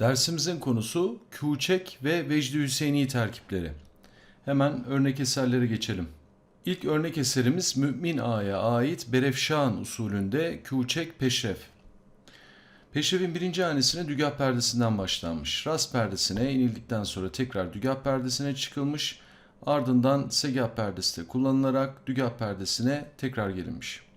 Dersimizin konusu Küçek ve Vecdi Hüseyini terkipleri. Hemen örnek eserlere geçelim. İlk örnek eserimiz Mümin Ağa'ya ait Berefşan usulünde Küçek Peşref. Peşrefin birinci hanesine dügah perdesinden başlanmış. Ras perdesine inildikten sonra tekrar dügah perdesine çıkılmış. Ardından segah perdesi de kullanılarak dügah perdesine tekrar gelinmiş.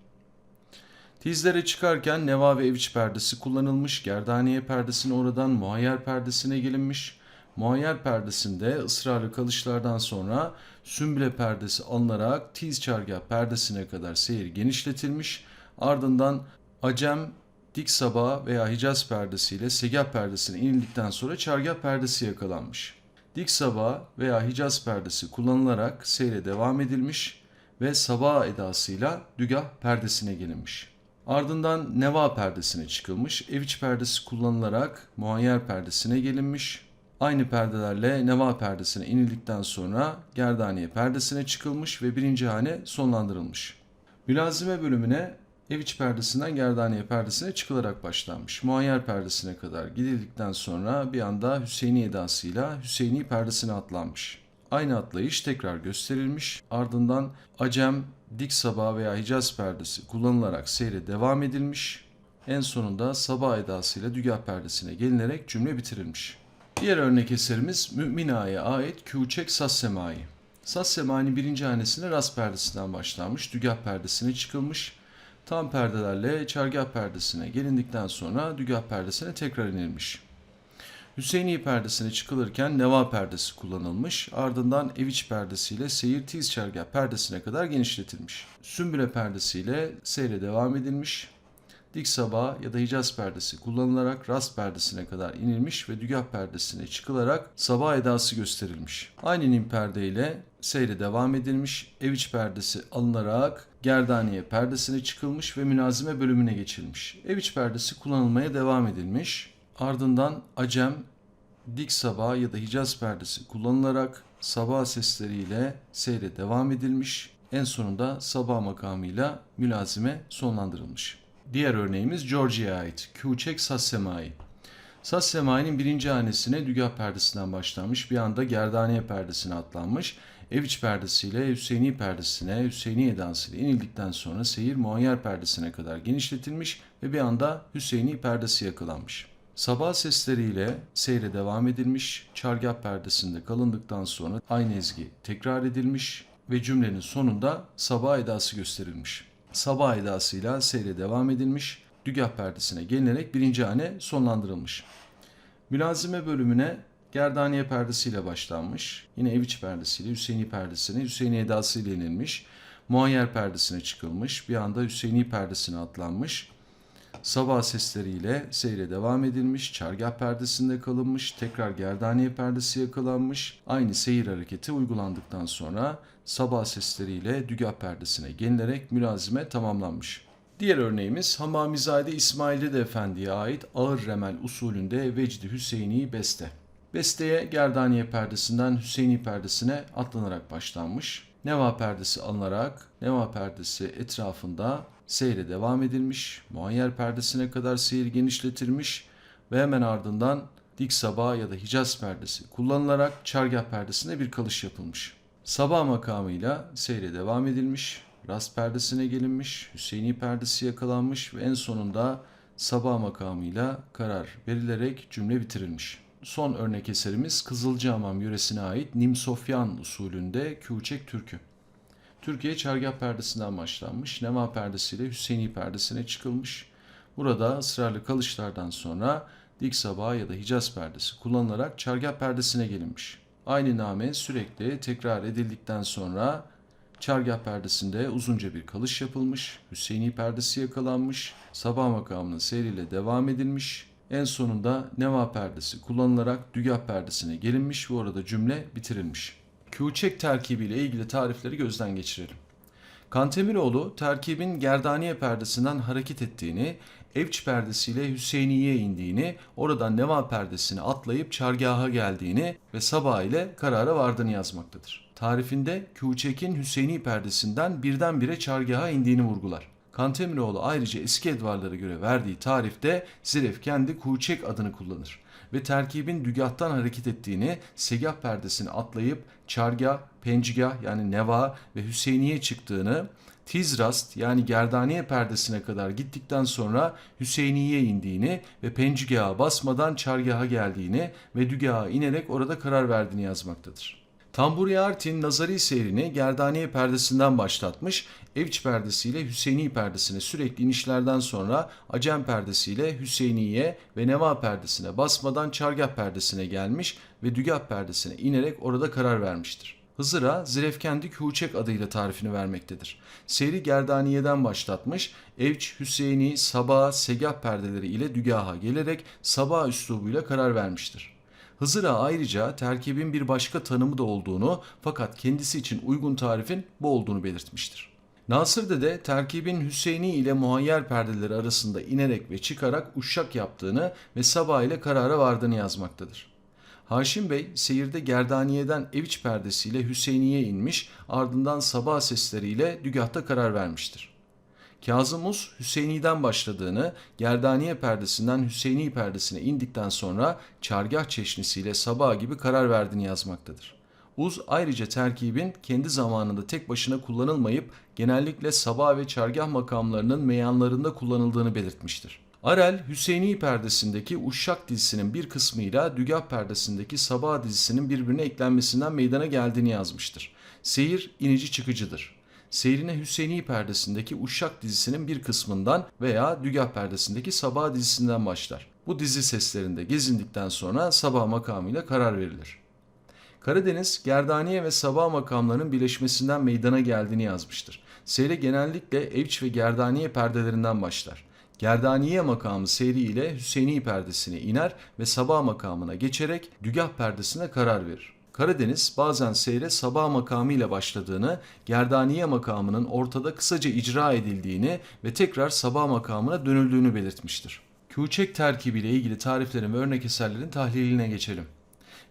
Tizlere çıkarken neva ve eviç perdesi kullanılmış, gerdaniye perdesine oradan muayyer perdesine gelinmiş. Muayyer perdesinde ısrarlı kalışlardan sonra sümbüle perdesi alınarak tiz çargah perdesine kadar seyir genişletilmiş. Ardından acem, dik sabah veya hicaz perdesiyle segah perdesine inildikten sonra çargah perdesi yakalanmış. Dik sabah veya hicaz perdesi kullanılarak seyre devam edilmiş ve sabah edasıyla dügah perdesine gelinmiş. Ardından neva perdesine çıkılmış, eviç perdesi kullanılarak muayyer perdesine gelinmiş. Aynı perdelerle neva perdesine inildikten sonra gerdaniye perdesine çıkılmış ve birinci hane sonlandırılmış. Mülazime bölümüne eviç perdesinden gerdaniye perdesine çıkılarak başlanmış. Muayyer perdesine kadar gidildikten sonra bir anda Hüseyini edasıyla Hüseyini perdesine atlanmış. Aynı atlayış tekrar gösterilmiş. Ardından acem, dik sabah veya hicaz perdesi kullanılarak seyre devam edilmiş. En sonunda sabah edasıyla dügah perdesine gelinerek cümle bitirilmiş. Diğer örnek eserimiz Mümin Ağa'ya ait Küçek Sas Semai. Birinci hanesine ras perdesinden başlanmış, dügah perdesine çıkılmış. Tam perdelerle çargah perdesine gelindikten sonra dügah perdesine tekrar inilmiş. Hüseyini perdesine çıkılırken neva perdesi kullanılmış, ardından eviç perdesiyle seyir tiz çargah perdesine kadar genişletilmiş. Sümbüle perdesiyle seyre devam edilmiş. Dik sabah ya da hicaz perdesi kullanılarak rast perdesine kadar inilmiş ve dügah perdesine çıkılarak sabah edası gösterilmiş. Aynı nim perde ile seyre devam edilmiş, eviç perdesi alınarak gerdaniye perdesine çıkılmış ve münazime bölümüne geçilmiş. Eviç perdesi kullanılmaya devam edilmiş. Ardından acem, dik sabah ya da hicaz perdesi kullanılarak sabah sesleriyle seyre devam edilmiş. En sonunda sabah makamıyla mülazime sonlandırılmış. Diğer örneğimiz Georgia'ya ait Küçek Sas Semai. Sas Semai'nin birinci hanesine dügah perdesinden başlanmış, bir anda gerdaniye perdesine atlanmış, eviç perdesiyle Hüseyini perdesine, Hüseyini edasıyla inildikten sonra seyir muayyer perdesine kadar genişletilmiş ve bir anda Hüseyini perdesi yakalanmış. Sabah sesleriyle seyre devam edilmiş, çargah perdesinde kalındıktan sonra aynı ezgi tekrar edilmiş ve cümlenin sonunda sabah edası gösterilmiş. Sabah edasıyla seyre devam edilmiş, dügah perdesine gelinerek birinci hane sonlandırılmış. Mülazime bölümüne gerdaniye perdesiyle başlanmış, yine eviç perdesiyle Hüseyini perdesine, Hüseyini edasıyla inilmiş, muayyer perdesine çıkılmış, bir anda Hüseyini perdesine atlanmış, Sabah sesleriyle seyre devam edilmiş, çargah perdesinde kalınmış, tekrar gerdaniye perdesi yakalanmış. Aynı seyir hareketi uygulandıktan sonra sabah sesleriyle dügah perdesine gelinerek mülazime tamamlanmış. Diğer örneğimiz Hamamizade İsmail Dede Efendi'ye ait ağır remel usulünde Vecdi Hüseyini beste. Besteye gerdaniye perdesinden Hüseyini perdesine atlanarak başlanmış. Neva perdesi alınarak Neva perdesi etrafında seyre devam edilmiş. Muayyer perdesine kadar seyir genişletilmiş ve hemen ardından dik sabah ya da hicaz perdesi kullanılarak çargah perdesine bir kalış yapılmış. Sabah makamıyla seyre devam edilmiş. Rast perdesine gelinmiş, Hüseyini perdesi yakalanmış ve en sonunda sabah makamıyla karar verilerek cümle bitirilmiş. Son örnek eserimiz Kızılcahamam yöresine ait Nimsofyan usulünde Küçek Türkü. Türkiye çargah perdesinden başlanmış, Nema perdesiyle Hüseyini perdesine çıkılmış. Burada ısrarlı kalışlardan sonra dik sabah ya da hicaz perdesi kullanılarak çargah perdesine gelinmiş. Aynı name sürekli tekrar edildikten sonra çargah perdesinde uzunca bir kalış yapılmış, Hüseyini perdesi yakalanmış, sabah makamının seyriyle devam edilmiş, en sonunda neva perdesi kullanılarak dügah perdesine gelinmiş ve orada cümle bitirilmiş. Küçek terkibiyle ilgili tarifleri gözden geçirelim. Kantemiroğlu terkibin gerdaniye perdesinden hareket ettiğini, evç perdesiyle Hüseyiniye indiğini, oradan neva perdesini atlayıp çargaha geldiğini ve sabah ile karara vardığını yazmaktadır. Tarifinde Küçek'in Hüseyini perdesinden birdenbire çargaha indiğini vurgular. Kantemiroğlu ayrıca eski edvarlara göre verdiği tarifte Zirefkendi Kuğçek adını kullanır ve terkibin dügahtan hareket ettiğini segah perdesini atlayıp çargah, pencigah yani neva ve Hüseyniye çıktığını Tizrast yani Gerdaniye perdesine kadar gittikten sonra Hüseyniye indiğini ve pencegaha basmadan çargaha geldiğini ve dügaha inerek orada karar verdiğini yazmaktadır. Tamburi Artin nazari seyrini Gerdaniye perdesinden başlatmış, Evç perdesiyle Hüseyni perdesine sürekli inişlerden sonra Acem perdesiyle Hüseyniye ve Neva perdesine basmadan Çargah perdesine gelmiş ve Dügah perdesine inerek orada karar vermiştir. Hızır'a Zirefkendi Kuçek adıyla tarifini vermektedir. Seyri Gerdaniye'den başlatmış, Evç, Hüseyini, Sabah, Segah perdeleri ile Dügaha gelerek Sabah üslubuyla karar vermiştir. Hızır'a ayrıca terkibin bir başka tanımı da olduğunu fakat kendisi için uygun tarifin bu olduğunu belirtmiştir. Nasır Dede terkibin Hüseyini ile muhayyer perdeleri arasında inerek ve çıkarak uşak yaptığını ve sabah ile karara vardığını yazmaktadır. Haşim Bey seyirde Gerdaniye'den Eviç perdesiyle Hüseyni'ye inmiş ardından sabah sesleriyle dügahta karar vermiştir. Kazım Uz Hüseyni'den başladığını, Gerdaniye perdesinden Hüseyni perdesine indikten sonra çargah çeşnisiyle sabah gibi karar verdiğini yazmaktadır. Uz ayrıca terkibin kendi zamanında tek başına kullanılmayıp genellikle sabah ve çargah makamlarının meyanlarında kullanıldığını belirtmiştir. Arel, Hüseyni perdesindeki Uşşak dizisinin bir kısmıyla Dügah perdesindeki Sabah dizisinin birbirine eklenmesinden meydana geldiğini yazmıştır. Seyir inici çıkıcıdır. Seyrine Hüseyni perdesindeki Uşşak dizisinin bir kısmından veya Dügah perdesindeki Sabah dizisinden başlar. Bu dizi seslerinde gezindikten sonra Sabah makamıyla karar verilir. Karadeniz, Gerdaniye ve Sabah makamlarının birleşmesinden meydana geldiğini yazmıştır. Seyre genellikle Evç ve Gerdaniye perdelerinden başlar. Gerdaniye makamı seyri ile Hüseyini perdesine iner ve Sabah makamına geçerek Dügah perdesine karar verir. Karadeniz bazen seyre Sabah makamı ile başladığını, Gerdaniye makamının ortada kısaca icra edildiğini ve tekrar Sabah makamına dönüldüğünü belirtmiştir. Küçek terkibiyle ilgili tariflerin ve örnek eserlerin tahliline geçelim.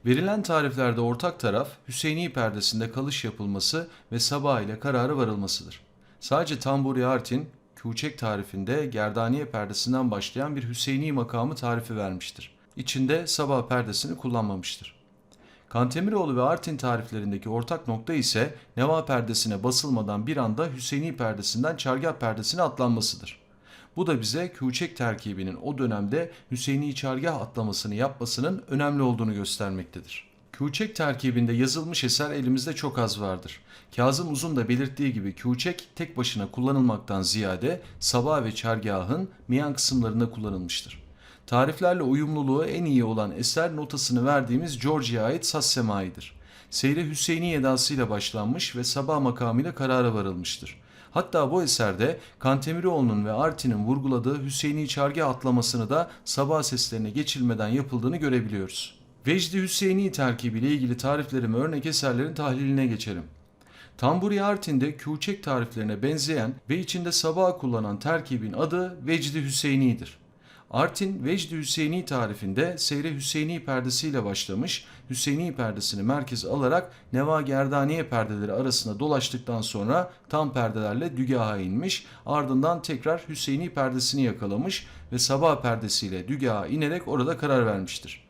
Verilen tariflerde ortak taraf Hüseyini perdesinde kalış yapılması ve sabah ile kararı varılmasıdır. Sadece Tamburi Artin, Küçek tarifinde Gerdaniye perdesinden başlayan bir Hüseyini makamı tarifi vermiştir. İçinde sabah perdesini kullanmamıştır. Kantemiroğlu ve Artin tariflerindeki ortak nokta ise Neva perdesine basılmadan bir anda Hüseyini perdesinden Çargah perdesine atlanmasıdır. Bu da bize Küçek terkibinin o dönemde Hüseyini Çargah atlamasını yapmasının önemli olduğunu göstermektedir. Küçek terkibinde yazılmış eser elimizde çok az vardır. Kazım Uzun da belirttiği gibi Küçek tek başına kullanılmaktan ziyade sabah ve çargahın miyan kısımlarında kullanılmıştır. Tariflerle uyumluluğu en iyi olan eser notasını verdiğimiz Georgia'ya ait Saz Semai'dir. Seyre Hüseyini edasıyla başlanmış ve sabah makamıyla karara varılmıştır. Hatta bu eserde Kantemiroğlu'nun ve Artin'in vurguladığı Hüseyini çargah atlamasını da sabah seslerine geçilmeden yapıldığını görebiliyoruz. Vecdi Hüseyini terkibiyle ilgili tariflerin ve örnek eserlerin tahliline geçelim. Tamburi Artin'de Küçek tariflerine benzeyen ve içinde sabah kullanan terkibin adı Vecdi Hüseyini'dir. Artin Vecdi Hüseyini tarifinde Seyre Hüseyini perdesiyle başlamış, Hüseyini perdesini merkez alarak Neva Gerdaniye perdeleri arasında dolaştıktan sonra tam perdelerle Dügaha inmiş, ardından tekrar Hüseyini perdesini yakalamış ve Sabah perdesiyle Dügaha inerek orada karar vermiştir.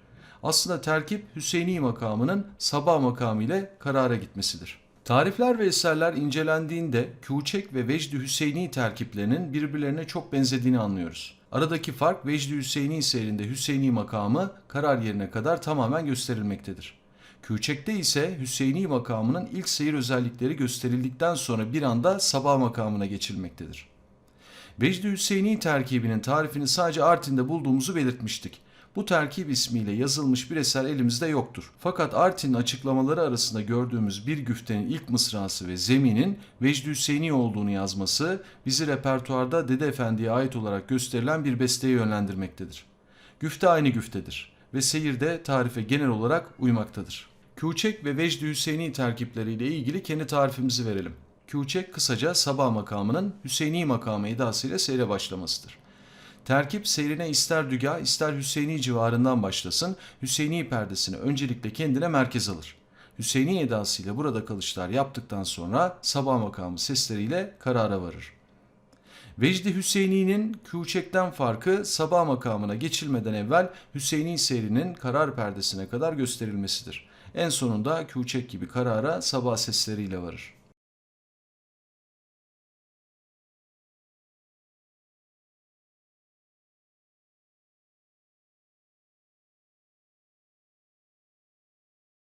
Aslında terkip Hüseyini makamının Sabah makamı ile karara gitmesidir. Tarifler ve eserler incelendiğinde Küçek ve Vecdi Hüseyini terkiplerinin birbirlerine çok benzediğini anlıyoruz. Aradaki fark Vecdi Hüseyini seyrinde Hüseyini makamı karar yerine kadar tamamen gösterilmektedir. Küçek'te ise Hüseyini makamının ilk seyir özellikleri gösterildikten sonra bir anda sabah makamına geçilmektedir. Vecdi Hüseyini terkibinin tarifini sadece Artin'de bulduğumuzu belirtmiştik. Bu terkip ismiyle yazılmış bir eser elimizde yoktur. Fakat Artin'in açıklamaları arasında gördüğümüz bir güftenin ilk mısrası ve zeminin Vecdi Hüseyini olduğunu yazması bizi repertuarda Dede Efendi'ye ait olarak gösterilen bir besteye yönlendirmektedir. Güfte aynı güftedir ve seyirde tarife genel olarak uymaktadır. Küçek ve Vecdi Hüseyini terkipleriyle ilgili kendi tarifimizi verelim. Küçek kısaca sabah makamının Hüseyini makamı edasıyla seyre başlamasıdır. Terkip seyrine ister Düga ister Hüseyini civarından başlasın, Hüseyini perdesini öncelikle kendine merkez alır. Hüseyini edasıyla burada kalışlar yaptıktan sonra sabah makamı sesleriyle karara varır. Vecdi Hüseyini'nin Küçek'ten farkı sabah makamına geçilmeden evvel Hüseyini seyrinin karar perdesine kadar gösterilmesidir. En sonunda Küçek gibi karara sabah sesleriyle varır.